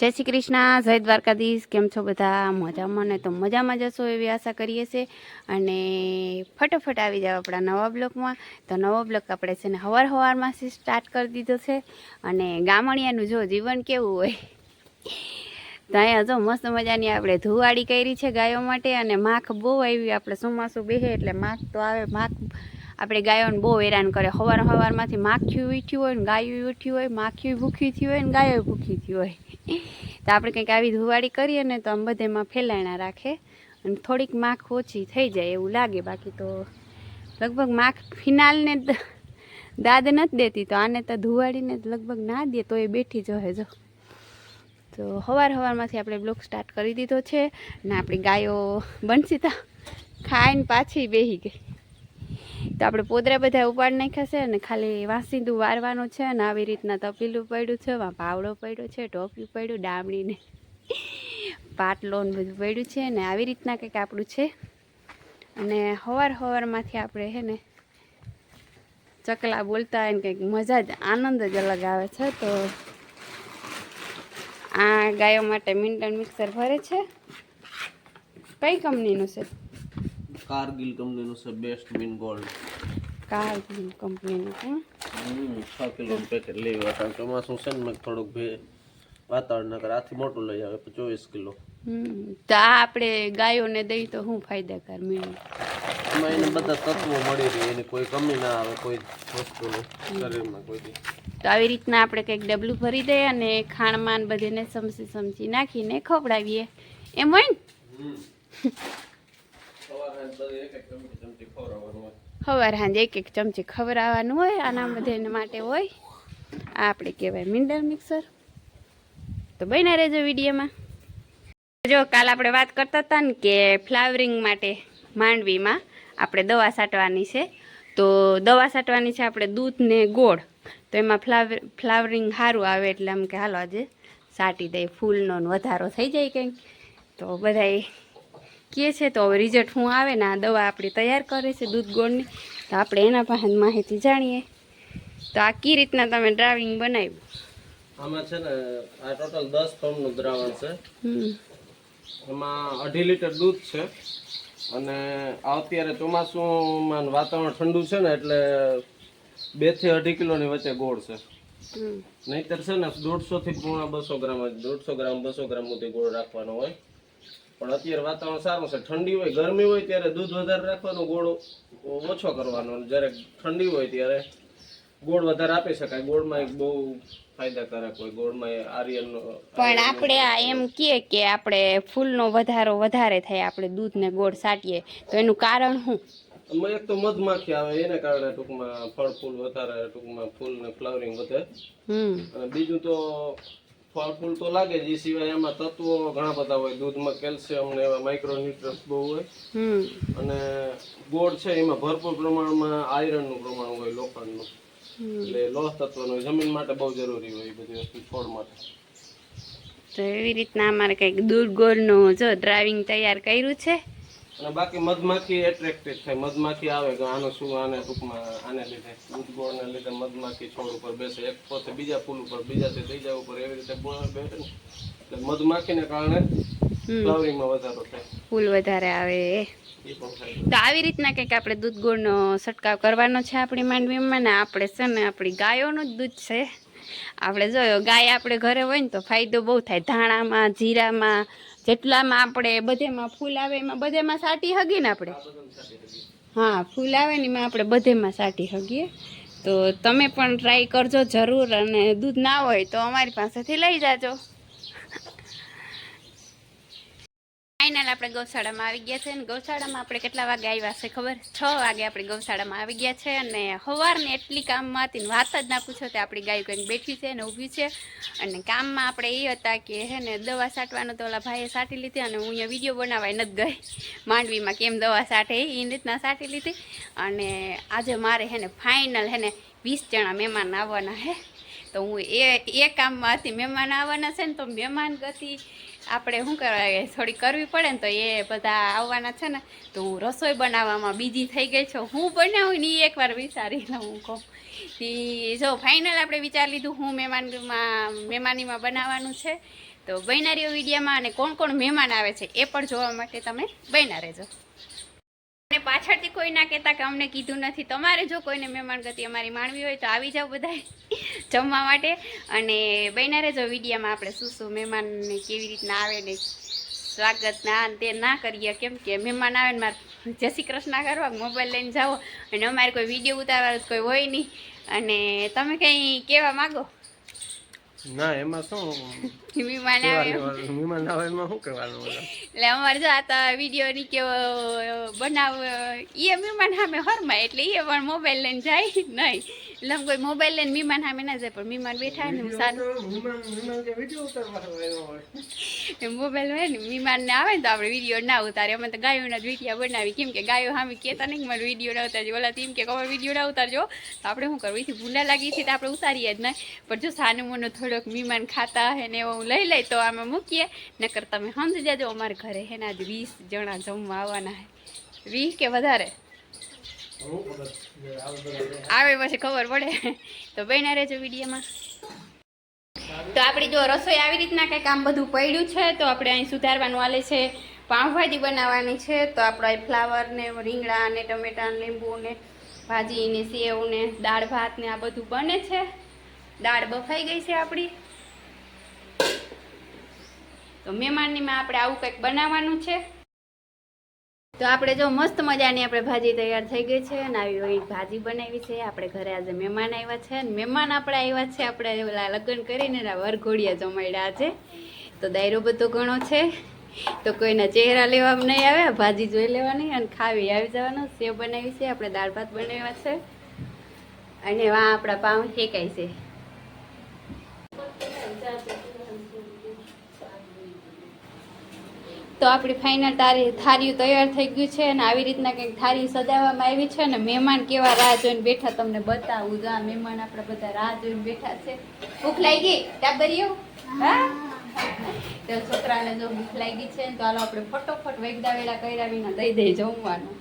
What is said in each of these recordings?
જય શ્રી કૃષ્ણ, જય દ્વારકાધીશ, કેમ છો બધા? મજામાં ને તો મજામાં જશો એવી આશા કરીએ છીએ. અને ફટાફટ આવી જાવ આપણા નવા બ્લોકમાં. તો નવો બ્લોક આપણે છે ને હવાર હવારમાંથી સ્ટાર્ટ કરી દીધો છે. અને ગામડિયાનું જો જીવન કેવું હોય. તો અહીંયા જો મસ્ત મજાની આપણે ધુવાડી કરી છે ગાયો માટે. અને માખ બહુ આવી, આપણે ચોમાસું બેહે એટલે માખ તો આવે. માખ આપણે ગાયોને બહુ હેરાન કરે. હવાર હવારમાંથી માખ્યું ઉઠ્યું હોય ને ગાયું ઉઠ્યું હોય માખ્યું ભૂખ્યું થયું હોય ને ગાયો ભૂખી થયું હોય. તો આપણે કંઈક આવી ધુવાડી કરીએ ને તો આમ બધેમાં ફેલાયણા રાખે અને થોડીક માખ ઓછી થઈ જાય એવું લાગે. બાકી તો લગભગ માખ ફિનાલને દાદ નથી દેતી, તો આને તો ધુવાડીને લગભગ ના દે, તો એ બેઠી જશે જો. તો સવાર હવારમાંથી આપણે બ્લોક સ્ટાર્ટ કરી દીધો છે ને આપણી ગાયો બંસીતા ખાઈને પાછી બેસી ગઈ. તો આપણે પોદરા બધા ઉપાડ નાખ્યા છે અને ખાલી વાસીંદું વારવાનું છે અને આવી રીતના તપેલું પડ્યું છે, વા પાવડો પડ્યો છે ટોપિયું પડ્યું, ડામડીને પાટલો ને બધું પડ્યું છે ને આવી રીતના કંઈક આપણું છે. અને સવાર હવારમાંથી આપણે હે ને ચકલા બોલતા હોય ને કંઈક મજા જ, આનંદ જ અલગ આવે છે. તો આ ગાયો માટે મિન્ટન મિક્સર ભરે છે. કઈ કંપનીનું છે? કારગિલ કંપનીનું છે બેસ્ટ મિન ગોલ્ડ કારગિલ કંપનીનું હં છ કિલોનું પેકેટ લેવા કારણ કે શું છે ને મેં થોડુંક ભે વાતાવરણ નગર આથી મોટું લઈ આવે ચોવીસ કિલો. તો આ આપણે ગાયોને દઈ તો શું ફાયદાકાર મળ્યું એમાં એને બધા તત્વો મળી રહે એને કોઈ કમી ના આવે કોઈ વસ્તુનું શરીરમાં કોઈ દી. તો આવી રીતના આપણે કંઈક ડબલું ભરી દઈએ અને ખાણમાં બધીને સમસી સમસી નાખીને ખવડાવીએ. એમ હોય ને? સવારે સાંજે એક એક ચમચી ખવડાવવાનું હોય, આના બધાને માટે હોય. આ આપણે કહેવાય મિન્ડર મિક્સર. તો બન્યા રહેજો વિડીયોમાં. જો કાલ આપણે વાત કરતા હતા ને કે ફ્લાવરિંગ માટે માંડવીમાં આપણે દવા છાંટવાની છે. તો દવા છાંટવાની છે આપણે દૂધ ને ગોળ. તો એમાં ફ્લાવર ફ્લાવરિંગ સારું આવે એટલે આમ કે હાલો આજે સાટી દઈએ ફૂલનો વધારો થઈ જાય કંઈક. તો બધાએ કહે છે તો હવે રિઝલ્ટ શું આવે ને આ દવા આપણી તૈયાર કરે છે દૂધ ગોળની તો આપણે એના પાસે માહિતી જાણીએ. તો આ કઈ રીતના તમે ડ્રાવિંગ બનાવ્યું? આમાં છે ને આ ટોટલ દસ ફોર્મનું દ્રાવણ છે. એમાં અઢી લીટર દૂધ છે. અને અત્યારે ચોમાસુમાં વાતાવરણ ઠંડુ છે ને એટલે બેથી અઢી કિલોની વચ્ચે ગોળ છે. હમ. નહીતર છે ને દોઢસો થી પૂર્ણ બસો ગ્રામ દોઢસો ગ્રામ બસો ગ્રામ સુધી ગોળ રાખવાનો હોય. પણ અત્યારે વાતાવરણ સારું છે. ઠંડી હોય ગરમી હોય ત્યારે દૂધ વધારે રાખવાનો ગોળ ઓછો કરવાનો. જ્યારે ઠંડી હોય ત્યારે ગોળ વધારે આપી શકાય. ગોળમાં એક બહુ ફાયદાકારક હોય. ગોળમાં આર્યનનો પણ આપણે આ એમ કહીએ કે આપણે ફૂલનો વધારો વધારે થાય આપણે દૂધને ગોળ છાંટીએ તો એનું કારણ શું? એક તો મધમાખી આવે એને કારણે ટૂંકમાં ફળ ફૂલ વધારે ટૂંકમાં ફૂલ ને ફ્લાવરિંગ વધે. હમ. અને બીજું તો ફળ ફૂલ તો લાગે જ એ સિવાય એમાં તત્વો ઘણા બધા હોય. દૂધમાં કેલ્શિયમ ને એવા માઇક્રોન્યુટ્રન્સ બહુ હોય. હમ. અને ગોળ છે એમાં ભરપૂર પ્રમાણમાં આયરનનું પ્રમાણ હોય લોખંડનું. એટલે લોહ તત્વનું જમીન માટે બહુ જરૂરી હોય એ બધી વસ્તુ છોડ માટે. તો એવી રીતના અમારે કંઈક દૂધ ગોળનું જો ડ્રાઇવિંગ તૈયાર કર્યું છે. અને બાકી મધમાખી એટ્રેક્ટેડ થાય. મધમાખી આવે કે આનો શું આને ટૂંકમાં આને લીધે દૂધ ગોળને લીધે મધમાખી છોડ ઉપર બેસે. એક પોતે બીજા ફૂલ ઉપર બીજાથી ત્રીજા ઉપર એવી રીતે બેસે ને. એટલે મધમાખીને કારણે ફ્લાવરિંગમાં વધારો થાય. ફૂલ વધારે આવે તો આવી રીતના કંઈક આપણે દૂધ ગોળનો છંટકાવ કરવાનો છે આપણી માંડવીમાં ને આપણે છે ને આપણી ગાયોનું જ દૂધ છે. આપણે જોયો ગાય આપણે ઘરે હોય ને તો ફાયદો બહુ થાય. ધાણામાં જીરામાં જેટલામાં આપણે બધેમાં ફૂલ આવે, એમાં બધેમાં સાટી હગીએ ને આપણે? હા, ફૂલ આવે ને એમાં આપણે બધેમાં સાટી હગીએ. તો તમે પણ ટ્રાય કરજો જરૂર અને દૂધ ના હોય તો અમારી પાસેથી લઈ જાજો. ફાઇનલ આપણે ગૌશાળામાં આવી ગયા છે અને ગૌશાળામાં આપણે કેટલા વાગે આવ્યા છે ખબર? છ વાગે આપણે ગૌશાળામાં આવી ગયા છે અને સવારને એટલી કામમાં હતી વાત જ ના પૂછો તે આપણી ગાય કંઈક બેઠી છે ને ઊભી છે. અને કામમાં આપણે એ હતા કે હે ને દવા સાટવાનો તો ઓલા ભાઈએ સાટી લીધી અને હું અહીંયા વીડિયો બનાવવા નથી ગઈ. માંડવીમાં કેમ દવા સાટે એ રીતના સાટી લીધી. અને આજે મારે હે ને ફાઇનલ હે ને વીસ જણા મહેમાન આવવાના હે. તો હું એ એ કામમાં હતી, મહેમાન આવવાના છે ને તો મહેમાન ગતિ આપણે શું કહેવાય, થોડી કરવી પડે ને તો એ બધા આવવાના છે ને, તો હું રસોઈ બનાવવામાં બીજી થઈ ગઈ છું. હું બનાવું ને એ એકવાર વિચારી લઉં કહું. ઈ જો ફાઇનલ આપણે વિચાર લીધું, હું મહેમાનમાં, મહેમાનીમાં બનાવવાનું છે. તો બનારીઓ વિડીયામાં અને કોણ કોણ મહેમાન આવે છે એ પણ જોવા માટે તમે બન્યા રહેજો. અને પાછળથી કોઈ ના કહેતા કે અમને કીધું નથી. તમારે જો કોઈને મહેમાન ગતિ અમારી માણવી હોય તો આવી જાઓ બધા જમવા માટે. અને બન્યા રહેજો વિડીયામાં આપણે શું શું મહેમાનને કેવી રીતના આવે ને સ્વાગત ના તે ના કરીએ. કેમ કે મહેમાન આવે ને મારે જય શ્રી કૃષ્ણ કરવા મોબાઈલ લઈને જાઓ. અને અમારે કોઈ વીડિયો ઉતારવાનું કોઈ હોય નહીં. અને તમે કંઈ કહેવા માગો? ના, એમાં શું મહેમાન આવે. મહેમાન આવે એમાં શું કરવાનું એટલે અમારે જો આ તો વીડિયો ની કેવો બનાવ એ વિમાન સામે હરમાય એટલે એ પણ મોબાઈલ લઈને જાય નહીં એટલે આમ કોઈ મોબાઈલ લઈને વિમાન સામે ના જાય પણ વિમાન બેઠા ને સારું મોબાઈલ હોય ને વિમાન ને આવે ને તો આપણે વીડિયો ના ઉતારે અમે તો ગાયોના જ વિડીયા બનાવી કેમ કે ગાયો સામે કહેતા નહીં કે મારે વીડિયો ના ઉતારજો ઓલા તેમ કે કવર વીડિયો ના ઉતારજો તો આપણે શું કરવું એથી ભૂલા લાગી છે તો આપણે ઉતારીએ જ નહીં પણ જો સાનુમોનો મોનું થોડોક વિમાન ખાતા હે ને એવું લઈ લઈ તો અમે મૂકીએ. નકર તમે સમજી જાજો, અમારે ઘરે હે ને વીસ જણા જમવા આવવાના હે. વીસ કે વધારે? આવે પછી ખબર પડે. તો બહેના રહેજો વિડીયોમાં. તો આપણી જો રસોઈ આવી રીતના કંઈક આમ બધું પડ્યું છે, તો આપણે અહીં સુધારવાનું આલે છે. પાઉંભાજી બનાવવાની છે, તો આપણે ફ્લાવરને રીંગણા ને ટમેટા લીંબુ ને ભાજી ને સેવ ને દાળ ભાત ને આ બધું બને છે. દાળ બફાઈ ગઈ છે આપણી. તો મહેમાનનીમાં આપણે આવું કંઈક બનાવવાનું છે. તો આપણે જો મસ્ત મજાની આપણે ભાજી તૈયાર થઈ ગઈ છે અને આવી એવી ભાજી બનાવી છે. આપણે ઘરે આજે મહેમાન આવ્યા છે અને મહેમાન આપણે આવ્યા છે. આપણે ઓલા લગ્ન કરીને વરઘોડિયા જમાડ્યા છે. તો દાયરો બધો ઘણો છે. તો કોઈના ચહેરા લેવામાં નહીં આવે ભાજી જોઈ લેવાની અને ખાવી આવી જવાનું. સેવ બનાવી છે, આપણે દાળ ભાત બનાવ્યા છે. અને વા આપણા પાઉં શેકાય છે. તો આપણી ફાઇનલ તારી થાળીઓ તૈયાર થઈ ગયું છે અને આવી રીતના કંઈક થાળી સજાવવામાં આવી છે અને મહેમાન કેવા રાહ જોઈને બેઠા તમને બતાવું. જો આ મહેમાન આપણે બધા રાહ જોઈને બેઠા છે. ભૂખ લાગી? ગઈ ટાબરીઓ હા? તો છોકરાને જો ભૂખ લાગી છે તો હાલો આપણે ફટોફટ વેગદા વેળા કર્યા વિના દઈ દઈ જમવાનું.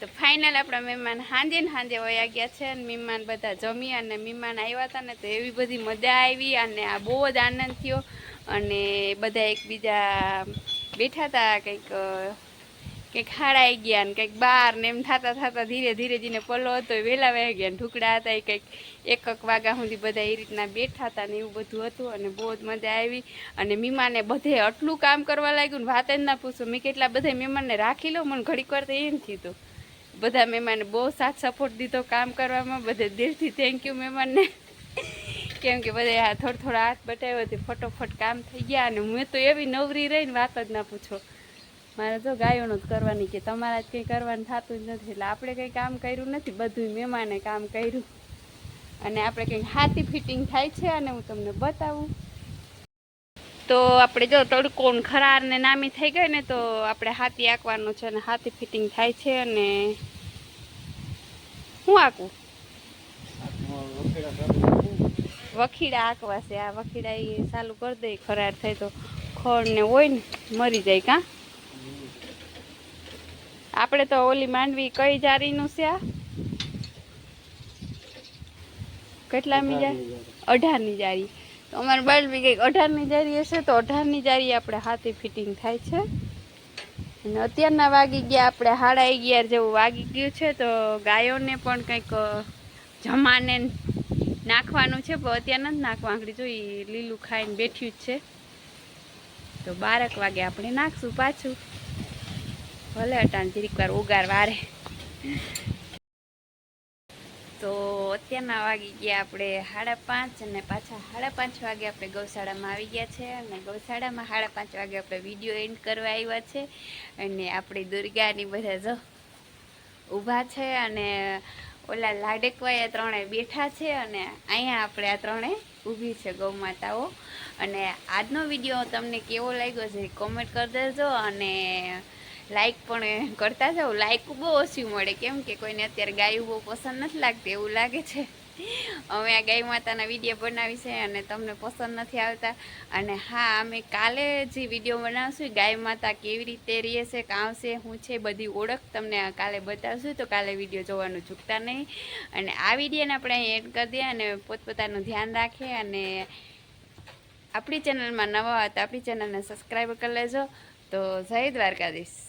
તો ફાઇનલ આપણા મહેમાન હાંજે ને હાંજે વયા ગયા છે અને મહેમાન બધા જમી અને મહેમાન આવ્યા હતા ને તો એવી બધી મજા આવી અને આ બહુ જ આનંદ થયો. અને બધા એકબીજા બેઠા હતા, કંઈક અ, ખાડાઈ ગયા ને કંઈક બાર ને એમ થતા થતા ધીરે ધીરે જીને પલ્લો હતો એ વહેલા વહી ગયા ને ઢુકડા હતા એ કંઈક એક એક વાગ્યા સુધી બધા એ રીતના બેઠા હતા ને એવું બધું હતું અને બહુ જ મજા આવી. અને મીમાને બધે આટલું કામ કરવા લાગ્યું ને વાત જ ના પૂછો. મેં કેટલા બધા મહેમાનને રાખી લો મને ઘડીક વાર તો એમ થયું બધા મહેમાને બહુ સાથ સપોર્ટ દીધો કામ કરવામાં બધે દિલથી થેન્ક યુ મહેમાનને. કેમ કે બધા થોડો થોડો હાથ બટાવ્યો ફટોફટ કામ થઈ ગયા અને મેં તો એવી નવરી રહીને વાત જ ના પૂછો. મારે તો ગાયોનું જ કરવાની કે તમારા જ કંઈ કરવાનું થતું જ નથી. એટલે આપણે કંઈ કામ કર્યું નથી બધું મહેમાને કામ કર્યું. અને આપણે કંઈક હાથી ફિટિંગ થાય છે અને હું તમને બતાવું. તો આપણે જો તડકો ખરાર ને નામી થઈ ગઈ ને તો આપણે હાથી આંકવાનું છે અને હાથી ફિટિંગ થાય છે અને હું આંકવું વખીડા આંકવા છે. આ વખીડા એ ચાલુ કરી દે, ખરાર થાય તો ખોળ ને હોય ને મરી જાય કાં? આપણે તો ઓલી માંડવી કઈ જારીનું છે? આ કેટલા મી જાય અઢારની જારી. તો અમારે બાળવી કંઈક અઢારની જારી હશે તો અઢારની જારી આપણે હાથે ફિટિંગ થાય છે. અને અત્યારના વાગી ગયા, આપણે સાડા અગિયાર જેવું વાગી ગયું છે, તો ગાયોને પણ કંઈક જમાને નાખવાનું છે, પણ અત્યારે નથી નાખવા આંગળી જોઈ લીલું ખાઈને બેઠ્યું જ છે. તો બારક વાગે આપણે નાખશું પાછું. ભલે અટાણ જરીક વાર ઉગાર વારે. તો અત્યારના વાગી ગયા આપણે સાડા પાંચ અને પાછા સાડા પાંચ વાગે આપણે ગૌશાળામાં આવી ગયા છે અને ગૌશાળામાં સાડા પાંચ વાગે આપણે વીડિયો એન્ડ કરવા આવ્યા છે અને આપણી દુર્ગાની બધા જો ઊભા છે અને ઓલા લાડકવાય ત્રણેય ત્રણે બેઠા છે અને અહીંયા આપણે આ ત્રણે ઊભી છે ગૌમાતાઓ અને આજનો વીડિયો તમને કેવો લાગ્યો છે કોમેન્ટ કરી દેજો અને લાઈક પણ કરતા જાઓ. લાઈક બહુ ઓછી મળે. કેમ કે કોઈને અત્યારે ગાયું બહુ પસંદ નથી લાગતી, એવું લાગે છે. અમે આ ગાય માતાના વીડિયો બનાવી છે અને તમને પસંદ નથી આવતા. અને હા, અમે કાલે જે વીડિયો બનાવશું, ગાય માતા કેવી રીતે રહે છે, કાં છે શું છે, બધી ઓળખ તમને કાલે બતાવશું. તો કાલે વીડિયો જોવાનું ચૂકતા નહીં. અને આ વિડીયોને આપણે એડ કરી દઈએ અને પોતપોતાનું ધ્યાન રાખીએ. અને આપણી ચેનલમાં નવા હતા આપણી ચેનલને સબસ્ક્રાઈબ કરી લેજો. તો જય દ્વારકાધીશ.